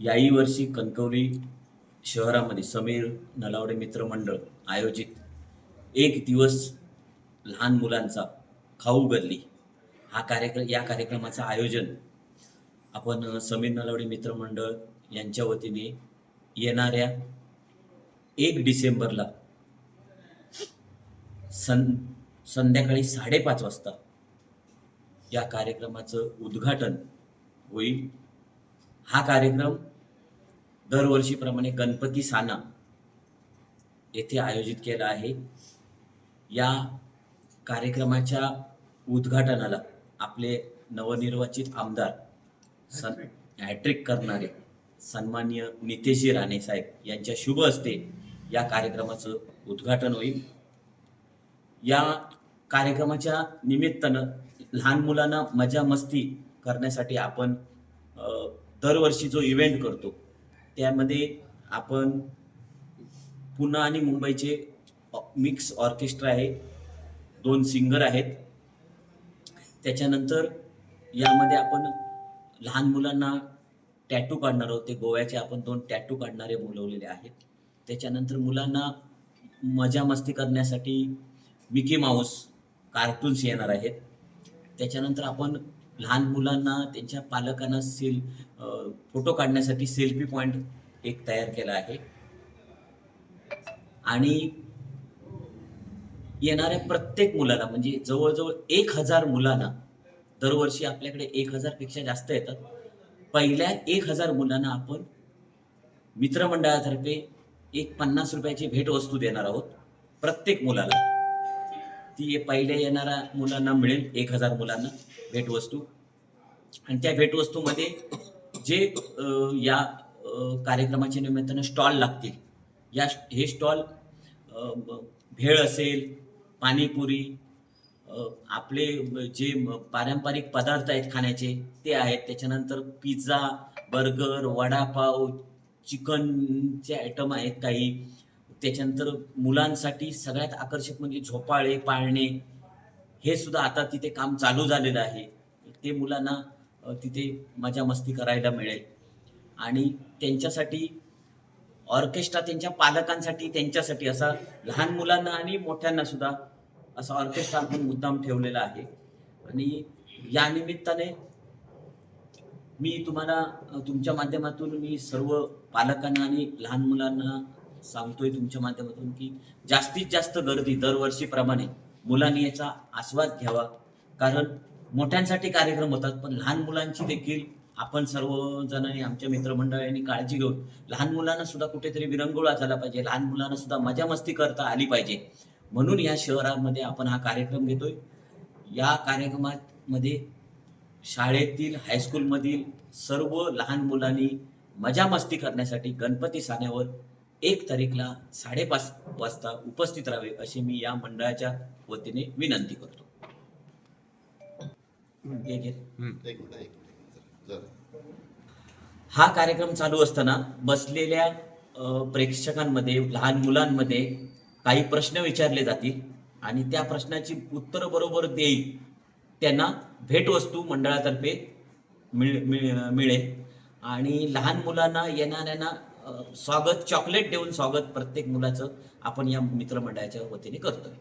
याही वर्षी कणकवली शहरामध्ये समीर नलावडे मित्रमंडळ आयोजित एक दिवस लहान मुलांचा खाऊ गल्ली. हा कार्यक्रम या कार्यक्रमाचं आयोजन आपण समीर नलावडे मित्रमंडळ यांच्या वतीने येणाऱ्या एक डिसेंबरला सं संध्याकाळी साडेपाच वाजता या कार्यक्रमाचं उद्घाटन होईल. हा कार्यक्रम दरवर्षीप्रमाणे गणपती साना येथे आयोजित केला आहे. या कार्यक्रमाच्या उद्घाटनाला आपले नवनिर्वाचित आमदार सन हॅट्रिक. करणारे सन्मान्य नितेशजी राणे साहेब यांच्या शुभ हस्ते या कार्यक्रमाचं उद्घाटन होईल. या कार्यक्रमाच्या निमित्तानं लहान मुलांना मजा मस्ती करण्यासाठी आपण दरवर्षी जो इव्हेंट करतो त्यामध्ये आपण पुणे आणि मुंबईचे मिक्स ऑर्केस्ट्रा आहे. दोन सिंगर आहेत. त्याच्यानंतर यामध्ये आपण लहान मुलांना टॅटू काढणार आहोत. ते गोव्याचे आपण दोन टॅटू काढणारे बोलवलेले आहेत. त्याच्यानंतर मुलांना मजा मस्ती करण्यासाठी मिकी माऊस कार्टून्स येणार आहेत. त्याच्यानंतर आपण लहान मुलांना त्यांच्या पालकांना सेल फोटो काढण्यासाठी सेल्फी पॉईंट एक तयार केला आहे. आणि येणाऱ्या प्रत्येक मुलाला म्हणजे जवळजवळ एक हजार मुलांना दरवर्षी आपल्याकडे एक हजारपेक्षा जास्त येतात. पहिल्या एक हजार मुलांना आपण मित्रमंडळातर्फे एक पन्नास रुपयाची भेटवस्तू देणार आहोत प्रत्येक मुलाला. ती पहिल्या येणाऱ्या मुलांना मिळेल एक हजार मुलांना भेटवस्तू. आणि त्या भेटवस्तूमध्ये जे या कार्यक्रमाच्या निमित्तानं स्टॉल लागतील. या हे स्टॉल भेळ असेल पाणीपुरी आपले जे पारंपरिक पदार्थ आहेत खाण्याचे ते आहेत. त्याच्यानंतर पिझ्झा बर्गर वडापाव चिकनचे आयटम आहेत काही. त्याच्यानंतर मुलांसाठी सगळ्यात आकर्षक म्हणजे झोपाळे पाळणे हे सुद्धा आता तिथे काम चालू झालेलं आहे. ते मुलांना तिथे मजा मस्ती करायला मिळेल. आणि त्यांच्यासाठी ऑर्केस्ट्रा त्यांच्या पालकांसाठी त्यांच्यासाठी असा लहान मुलांना आणि मोठ्यांना सुद्धा असा ऑर्केस्ट्रा आपण मुद्दाम ठेवलेला आहे. आणि या निमित्ताने मी तुम्हाला तुमच्या माध्यमातून मी सर्व पालकांना आणि लहान मुलांना सांगतोय तुमच्या माध्यमातून की जास्तीत जास्त गर्दी दरवर्षीप्रमाणे मुलांनी याचा आस्वाद घ्यावा. कारण मोठ्यांसाठी कार्यक्रम होतात पण लहान मुलांची देखील आपण सर्वजणांनी आमच्या मित्रमंडळांनी काळजी घेऊन लहान मुलांना सुद्धा कुठेतरी विरंगुळा झाला पाहिजे लहान मुलांना सुद्धा मजा मस्ती करता आली पाहिजे. म्हणून या शहरामध्ये आपण हा कार्यक्रम घेतोय. या कार्यक्रमामध्ये शाळेतील हायस्कूलमधील सर्व लहान मुलांनी मजा मस्ती करण्यासाठी गणपती साण्यावर एक तारीखला साडेपाच वाजता उपस्थित राहावे अशी मी या मंडळाच्या वतीने विनंती करतो. हे घे. एक मिनिट एक मिनिट. जरा. हा कार्यक्रम चालू असताना बसलेल्या प्रेक्षकांमध्ये लहान मुलांमध्ये काही प्रश्न विचारले जातील आणि त्या प्रश्नाची उत्तर बरोबर देईल त्यांना भेटवस्तू मंडळातर्फे मिळ मिळ- मिळेल. आणि लहान मुलांना येणाऱ्यांना स्वागत चॉकलेट देऊन स्वागत प्रत्येक मुलाचं आपण या मित्रमंडळाच्या वतीने करतोय.